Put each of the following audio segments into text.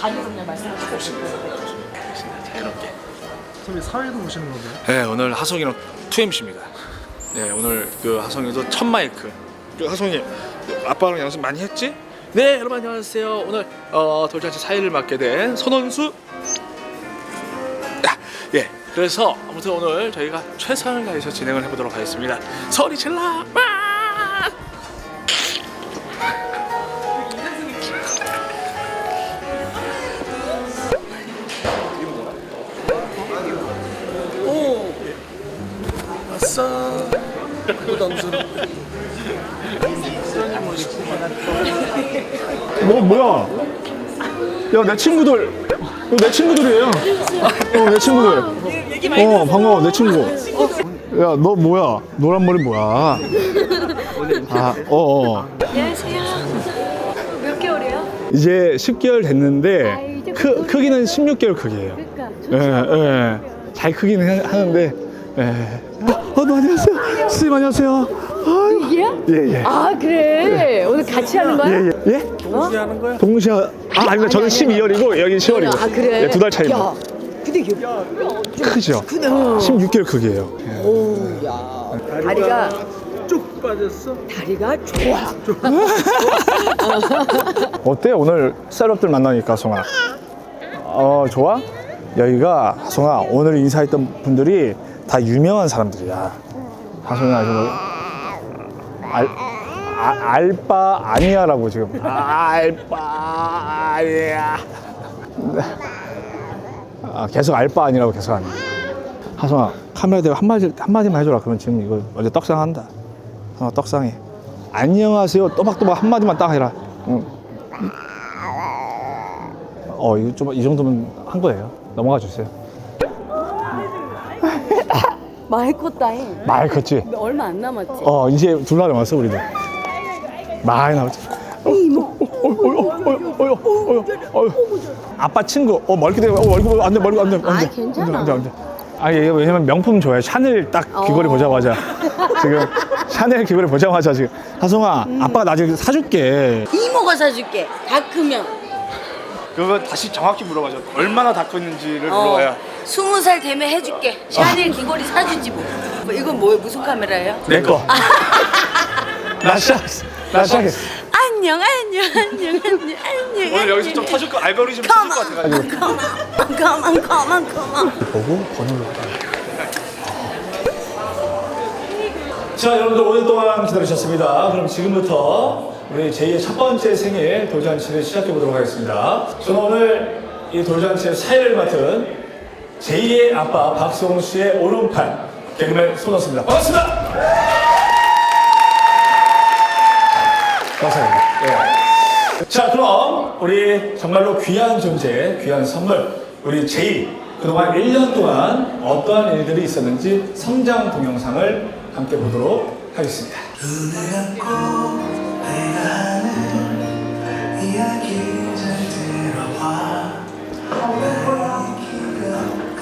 그냥 말씀하시고 자유롭게. 선배 사회도 오시는 건가요? 네, 오늘 하성이랑 2MC입니다. 네, 오늘 그 하성이도 첫 마이크. 그 하성이 아빠랑 연습 많이 했지? 네, 여러분 안녕하세요. 오늘 어, 돌잔치 사회를 맡게 된 손원수. 아, 예, 그래서 아무튼 오늘 저희가 최선을 다해서 진행을 해보도록 하겠습니다. 소리 질러! 야 내 친구들, 이거 내 친구들이에요. 어 내 친구들. 어 반가워 내 친구. 야 너 뭐야? 노란 머리 뭐야? 아 어. 어. 안녕하세요. 몇 개월이에요? 이제 10개월 아, 됐는데 이제 크, 곧 크기는 16개월 크기예요. 그러니까 예, 예. 잘 크기는 하- 하는데. 예. 어, 너 안녕하세요. 선생님 안녕하세요. 이게야? 예, 예. 아 그래. 오늘 같이 하는 거야? 예, 예. 예? 동시에 하는 거야? 동시에 아 아닙니다. 저는 12월이고 여기 10월이고. 아 그래. 예, 두달 차이입니다. 야, 근데 이게 크죠? 16개월 크기예요. 예. 오야 다리가 쭉 빠졌어. 다리가 좋아. 어때 오늘 셀럽들 만나니까 송아? 어 좋아? 여기가 송아 오늘 인사했던 분들이 다 유명한 사람들이야. 하송아 지금 알 아, 알바 아니야라고 지금 알바 아니야. 아 계속 알바 아니라고 계속 하네. 하송아 카메라 대고 한마디 한마디만 해줘라. 그러면 지금 이거 완전 떡상한다. 어 떡상해. 안녕하세요. 또박또박 한마디만 딱 해라. 응. 어, 이거 좀, 이 정도면 한 거예요. 넘어가 주세요. 많이 컸다잉. 많이 컸지? 얼마 안 남았지. 어, 이제 둘나 남았어, 우리도. 많이 남았지. 어, 어, 어, 어, 어, 어, 어, 어. 아빠 친구, 어, 멀게 돼. 어, 얼굴 안 돼, 멀리 안 돼. 안 돼. 아이, 괜찮아. 안 돼, 안 돼. 아, 얘 왜냐면 명품 좋아해. 샤넬 딱 귀걸이 어. 보자마자. 지금 샤넬 귀걸이 보자마자 지금. 하송아, 아빠가 나중에 사줄게. 이모가 사줄게. 다 크면. 그거 다시 정확히 물어봐줘. 얼마나 다 컸는지를 어. 물어봐야. 스무 살 되면 해줄게. 샤넬 귀걸이 사주지 뭐. 뭐, 이건 뭐예요? 무슨 카메라예요? 내 거. 나 샤, 나 샤넬. 안녕 안녕 안녕 안녕 안녕. 오늘 여기서 좀 터질 거 알고리즘 터질 것 같아가지고. 가만 가만 가만. 보고 번호를. 자, 여러분들 오늘 동안 기다리셨습니다. 그럼 지금부터 우리 제2의 첫 번째 생일 돌잔치를 시작해 보도록 하겠습니다. 저는 오늘 이 돌잔치의 사회를 맡은 제2의 아빠 씨의 오른팔 개그맨 손원수입니다. 반갑습니다. 감사합니다. 예. 자, 그럼 우리 정말로 귀한 존재, 귀한 선물, 우리 제이 그동안 1년 동안 어떠한 일들이 있었는지 성장 동영상을 함께 보도록 하겠습니다. 눈을 감고 내가 하는 이야기 잘 들어봐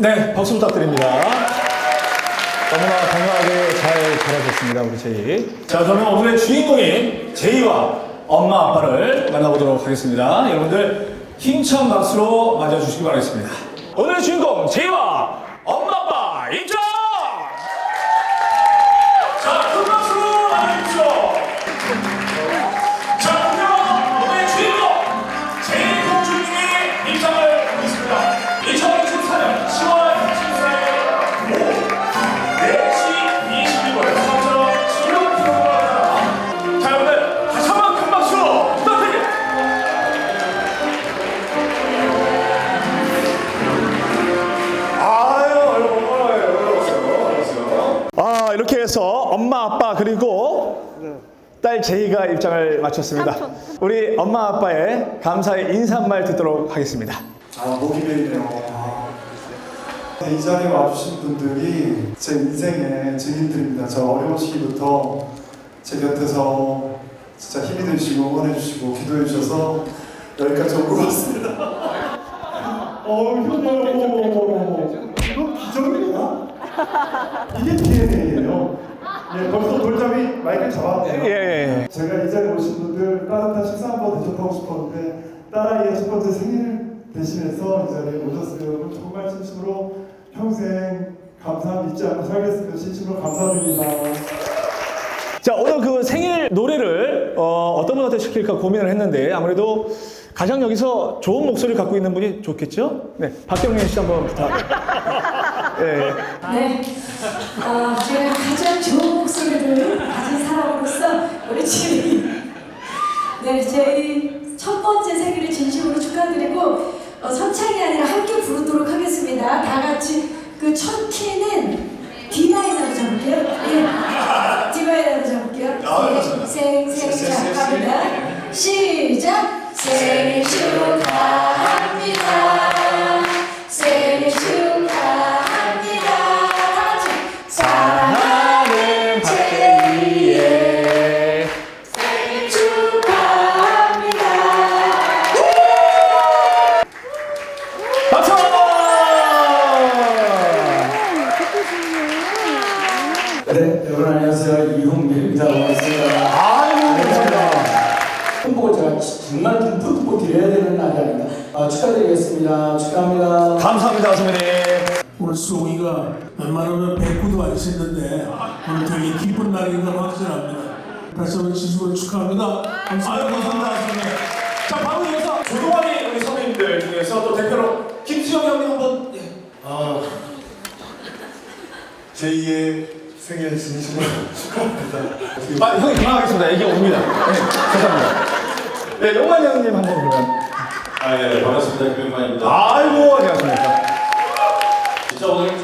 네 박수 부탁드립니다. 너무나 건강하게 잘 자라셨습니다 우리 제이. 자 그러면 오늘의 주인공인 제이와 엄마 아빠를 만나보도록 하겠습니다. 여러분들 힘찬 박수로 맞아주시기 바라겠습니다. 오늘의 주인공 제이와 엄마 아빠 그리고 딸 제이가 입장을 마쳤습니다. 우리 엄마 아빠의 감사의 인사말 듣도록 하겠습니다. 아, 목이 베이네요. 아. 네, 이 자리에 와주신 분들이 제 인생의 증인들입니다. 저 어려운 시기부터 제 곁에서 진짜 힘이 되시고 응원해주시고 기도해주셔서 여기까지 오고 왔습니다. 어, 이거 이거 기적이야? 이게 DNA예요. 예, 벌써 돌잡이 마이크 잡았네요. 예, 예. 제가 이 자리에 오신 분들 따뜻한 식사 한번 대접하고 싶었는데 딸아이의 첫 번째 생일 대신해서 이 자리에 오셨어요. 여러분 정말 진심으로 평생 감사함 잊지 않고 살겠습니다. 진심으로 감사드립니다. 자 오늘 그 생일 노래를 어, 떤 분한테 시킬까 고민을 했는데 아무래도 가장 여기서 좋은 목소리를 갖고 있는 분이 좋겠죠? 네, 박경민 씨 한번 부탁. 예, 예. 네. 어, 제가 가장 좋은 목소리를 가진 사람으로서 우리 지금 네, 제첫 번째 생일을 진심으로 축하드리고 어, 선창이 아니라 함께 부르도록 하겠습니다. 다 같이 그 첫 키는 D 마이너로 잡을게요. 예. D 마이너로 잡을게요. 생, 생, 생, 자, 갑니다. 시작! 생일 축하합니다. 109도 안 씻는데 오늘 되게 기쁜 날인 걸 확신합니다. 다시 한번 진심으로 축하합니다. 아유 감사합니다. 자 바로 이어서 조동환이 우리 선배님들 중에서 또 대표로 김수영 형님 한 번. 예. 제2의 생일 진심으로 축하합니다. 아 형님 그만하겠습니다. 얘기 옵니다. 네, 죄송합니다. 네 용만 형님 한 번 그러면. 아, 예, 반갑습니다. 김영만입니다. 아이고 안녕하십니까. 진짜 오늘 좀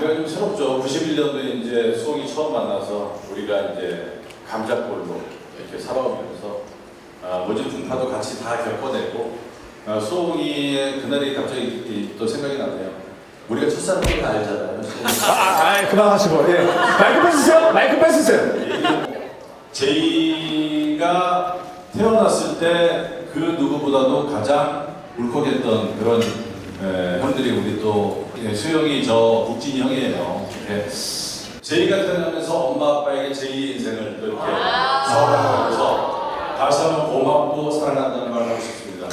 감회가 좀 새롭죠. 91년도에 이제 수홍이 처음 만나서 우리가 이제 감자골로 이렇게 살아오면서 아, 모진 풍파도 같이 다 겪어내고 아, 수홍이의 그날이 갑자기 이- 또 생각이 나네요. 우리가 첫사랑 때 알잖아요. 수홍이. 아, 아 그만하시고 예. 마이크 뺏으세요. 마이크 뺏으세요. 제이가 태어났을 때 그 누구보다도 가장 울컥했던 그런 에, 분들이 우리 또 예, 수영이 저 국진이 형이에요. 예. 제이가 태어나면서 엄마 아빠에게 제이의 인생을 또 이렇게 살아가면서 다시 한번 고맙고 사랑한다는 말을 하고 싶습니다.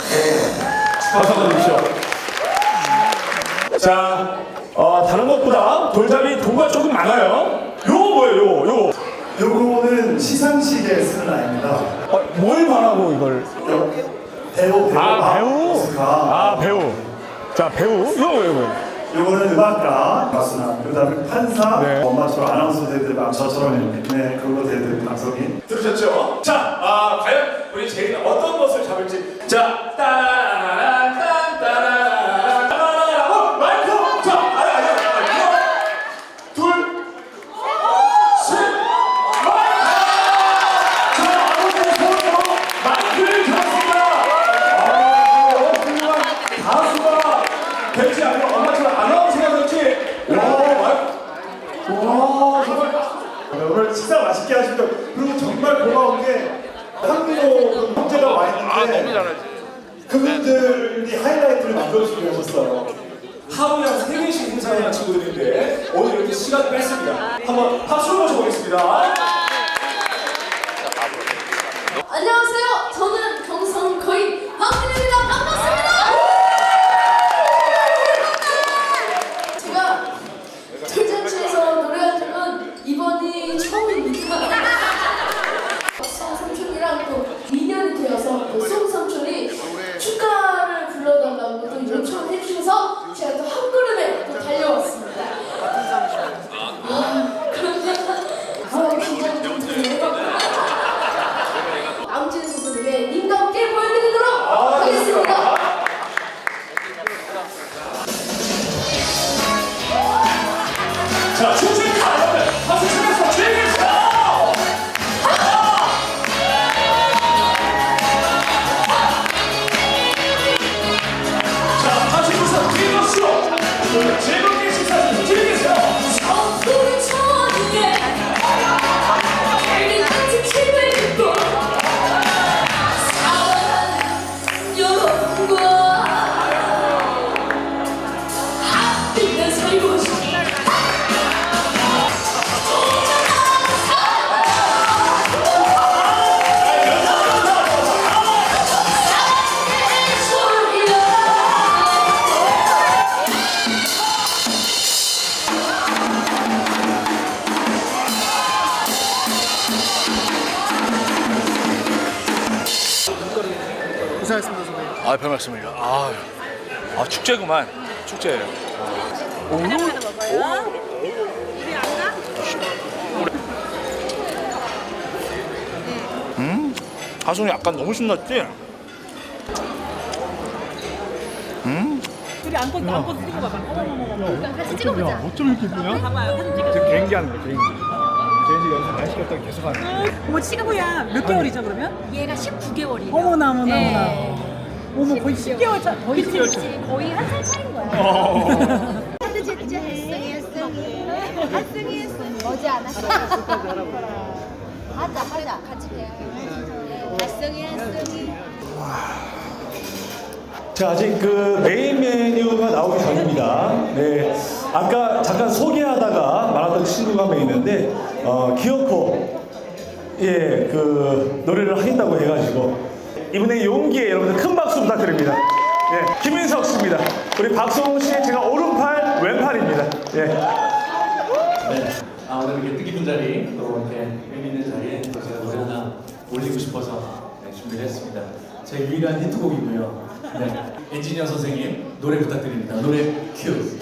주십시오. 자, 어, 다른 것보다 돌잡이 도구가 조금 많아요. 요거 뭐예요? 요거 요거. 요거는 시상식에 쓰는 아입니다. 어, 뭘 말하고 이걸? 배우, 배우. 아 배우. 아 배우. 자 배우. 뭐예요? 이거? 요거는 음악가, 가수나, 그 다음에 판사, 네. 엄마처럼 아나운서 대들, 저처럼 네, 그거 대들 방송인. 들으셨죠? 자, 아, 과연 우리 제이는 어떤 것을 잡을지. 자, 따 오늘 식사 맛있게 하시고 그리고 정말 고마운 게 한국어 형제가 와 있는데 아. 그분들이 하이라이트를 만들어주기로 하셨어요. 하루에 한 3개씩 행사하는 친구들인데 오늘 이렇게 시간 뺐습니다. 한번 박수를 모셔보겠습니다. 말씀을요. 아, 아 축제구만. 축제예요. 음, 가성이 약간 너무 신났지? 음, 우리 안고 안고 찍어 봐봐. 어머머머. 같이 찍어보자. 어쩜 이렇게 이쁘냐? 봐봐요. 사진 찍어. 저 개인기 하는 거야, 개인기. 개인기 연습 많이 시켰다고 계속 하는 거야. 어머 치구야 몇 개월이죠 그러면? 얘가 19개월이에요. 어머나 어머나 네. 어머나. 어머 거의 10개월 차 거의 10개월 차. 거의 한 살 차인 거야. 어. 하도 진짜 햇성이 햇성이 햇성이 햇성이 머지 않았어. 하자 하자 같이 해요. 햇성이 햇성이. 자, 아직 그 메인 메뉴가 나오기 전입니다. 네. 아까 잠깐 소개하다가 말았던 친구가 한 명 있는데, 어, 기어코, 예, 그, 노래를 하겠다고 해가지고, 이분의 용기에 여러분들 큰 박수 부탁드립니다. 예, 김인석 씨입니다. 우리 박성훈 씨의 제가 오른팔, 왼팔입니다. 예. 네. 아, 오늘 이렇게 뜻깊은 자리, 또 이렇게 의미 있는 자리에 또 제가 노래 하나 올리고 싶어서 네, 준비를 했습니다. 제 유일한 히트곡이고요. 네. 엔지니어 선생님, 노래 부탁드립니다. 노래 큐.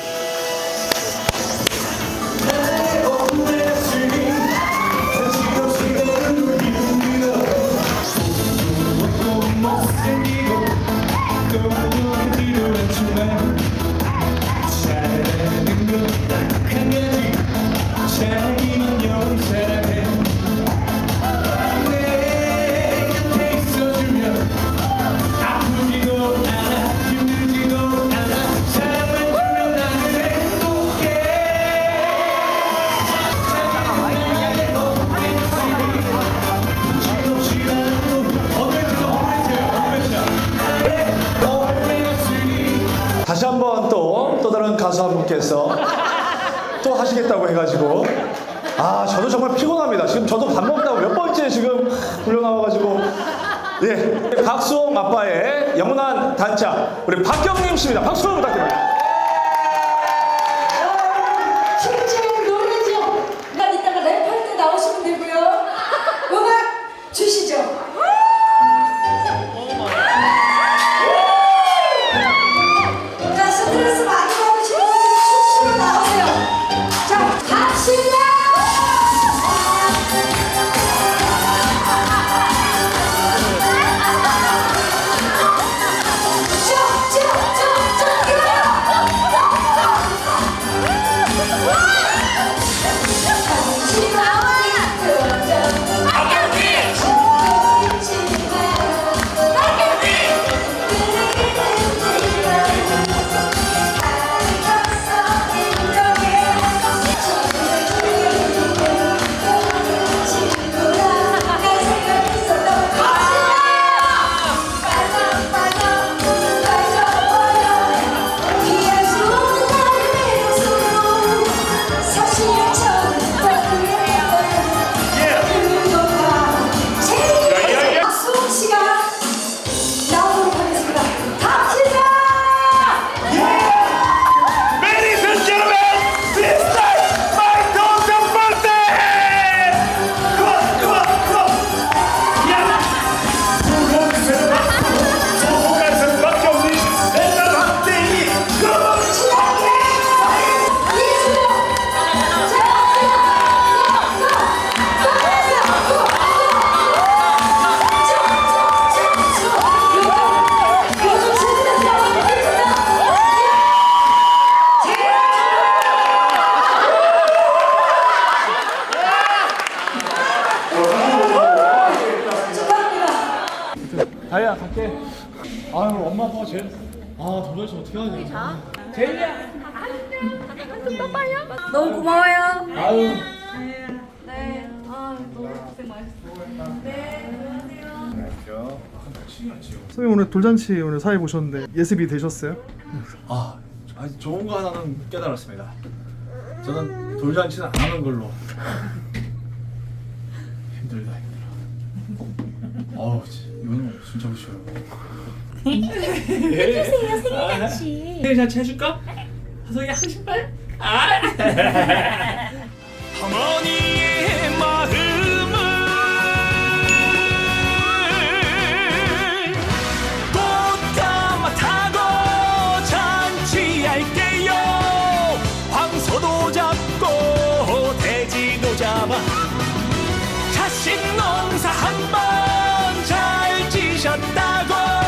예. 박수홍 아빠의 영원한 단짝, 우리 박경림 씨입니다. 박수 부탁드립니다. 아유, 엄마 아빠가 제일. 아, 도대체 어떻게 하냐. 제일이야. 떠봐요. 너무 고마워요. 아유. 네. 아 너무 고생 많으셨어요. 네. 선생님 오늘 돌잔치 오늘 사회 보셨는데 예습이 되셨어요? 아, 아주 좋은 거 하나는 깨달았습니다. 저는 돌잔치는 안 하는 걸로. 힘들다 힘들어. 어우, 지- 이 거는 진짜 싫어요. 해주세요 생일잔치. 생일잔치 해줄까? 하성이 하고 싶어요? 아! 어머니